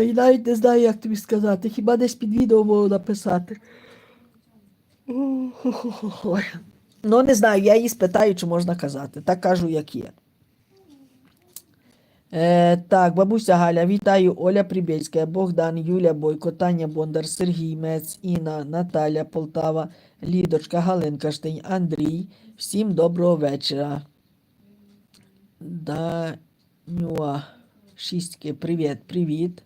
Ой, навіть не знаю, як тобі сказати. Хіба десь під відео можу написати. Ну, не знаю, я її спитаю, чи можна казати. Так кажу, як є. Е, так, бабуся Галя, вітаю. Оля Прибєльська, Богдан, Юля Бойко, Таня Бондар, Сергій Мець, Інна, Наталя Полтава, Лідочка, Галинка Штинь, Андрій. Всім доброго вечора. Данюа Шістки, привіт, привіт.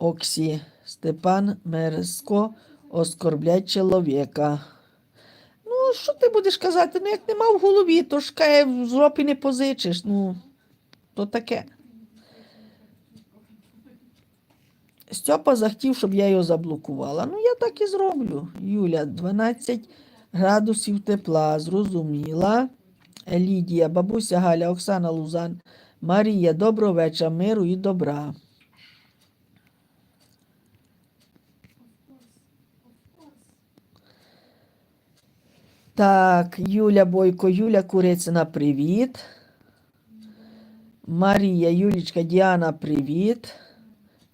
Оксі, Степан Мерзко, оскорблять чоловіка. Ну, що ти будеш казати? Ну, як нема в голові, то ж кає в жопі не позичиш. Ну, то таке. Стьопа захотів, щоб я його заблокувала. Ну, я так і зроблю. Юля, 12 градусів тепла, зрозуміла. Лідія, бабуся Галя, Оксана Лузан, Марія, доброго вечора, миру і добра. Так, Юля Бойко, Юля Курицина, привіт. Марія, Юлічка, Діана, привіт.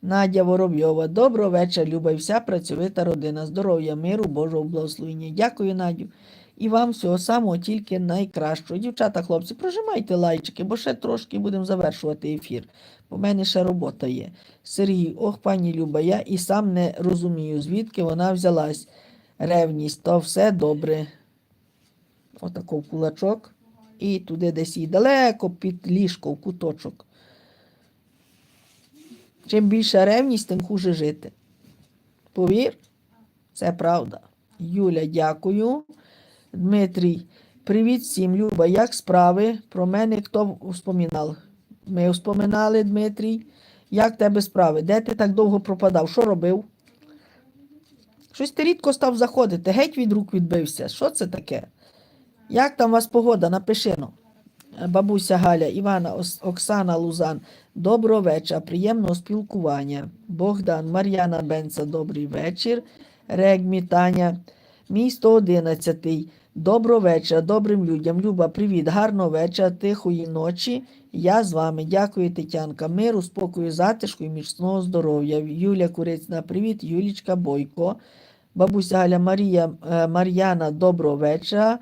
Надя Воробйова, доброго вечора, Люба і вся працьовита родина. Здоров'я, миру, Божого благословення. Дякую, Надю. І вам всього самого тільки найкращого. Дівчата, хлопці, прожимайте лайчики, бо ще трошки будемо завершувати ефір. В мене ще робота є. Сергій, ох, пані Люба, я і сам не розумію, звідки вона взялась. Ревність, то все добре. Отако в кулачок. І туди десь їй далеко під ліжко, в куточок. Чим більша ревність, тим хуже жити. Повір, це правда. Юля, дякую. Дмитрій, привіт всім, Люба. Як справи? Про мене хто вспоминав? Ми вспоминали, Дмитрій. Як тебе справи? Де ти так довго пропадав? Що робив? Щось ти рідко став заходити, геть від рук відбився. Що це таке? Як там у вас погода? Напиши ну. Бабуся Галя, Івана, Оксана Лузан. Доброго вечора, приємного спілкування. Богдан, Мар'яна Бенца, добрий вечір. Регмі, Таня, місто 11. Доброго вечора, добрим людям. Люба, привіт, гарного вечора, тихої ночі. Я з вами. Дякую, Тетянка. Миру, спокою, затишку і міцного здоров'я. Юля Курицьна, привіт, Юлічка Бойко. Бабуся Галя Марія, е, Мар'яна, доброго вечора.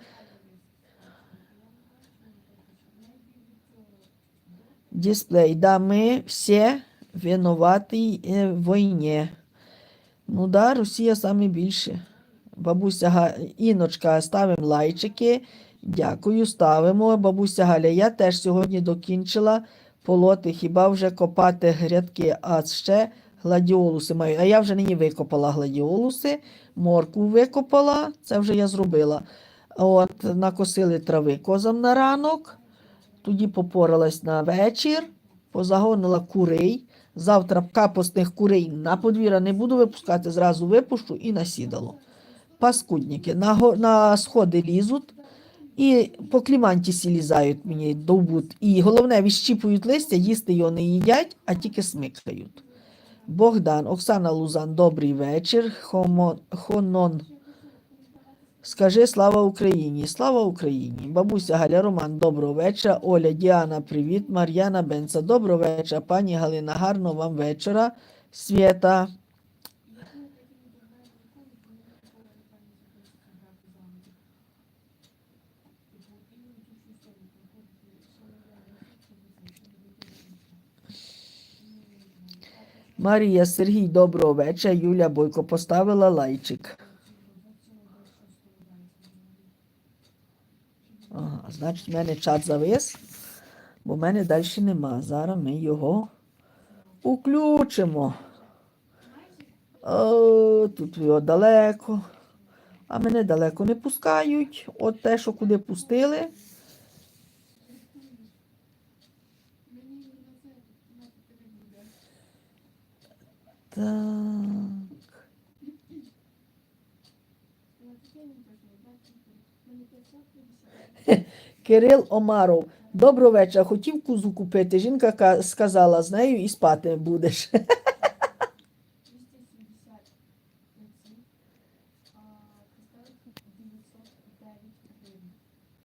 Дисплей. Да, мы все винуваті е, в війні. Ну да, Росія саме більше. Бабуся. Іночка, ставимо лайчики. Дякую, ставимо. Бабуся Галя, я теж сьогодні докінчила полоти, хіба вже копати грядки, а ще гладіолуси маю. А я вже нині викопала гладіолуси, моркву викопала, це вже я зробила. От, накосили трави козам на ранок. Тоді попоралась на вечір, позагонила курей. Завтра капосних курей на подвір'я не буду випускати, зразу випущу і насідало. Паскудники на, на сходи лізуть і по клімантісі лізають мені довбуть. І головне, відщіпують листя, їсти його не їдять, а тільки смикають. Богдан, Оксана Лузан, добрий вечір. Хомо, хонон. Скажи слава Україні! Слава Україні! Бабуся Галя Роман, доброго вечора. Оля, Діана, привіт. Мар'яна Бенца, доброго вечора. Пані Галина, гарного вам вечора. Свята. Марія Сергій, доброго вечора. Юля Бойко поставила лайчик. Ага, значить, в мене чат завис, бо в мене далі нема. Зараз ми його включимо. О, тут його далеко. А мене далеко не пускають. От те, що куди пустили. Так. Кирил Омаров. Доброго вечора. Хотів кузу купити. Жінка ка- сказала, з нею і спати будеш.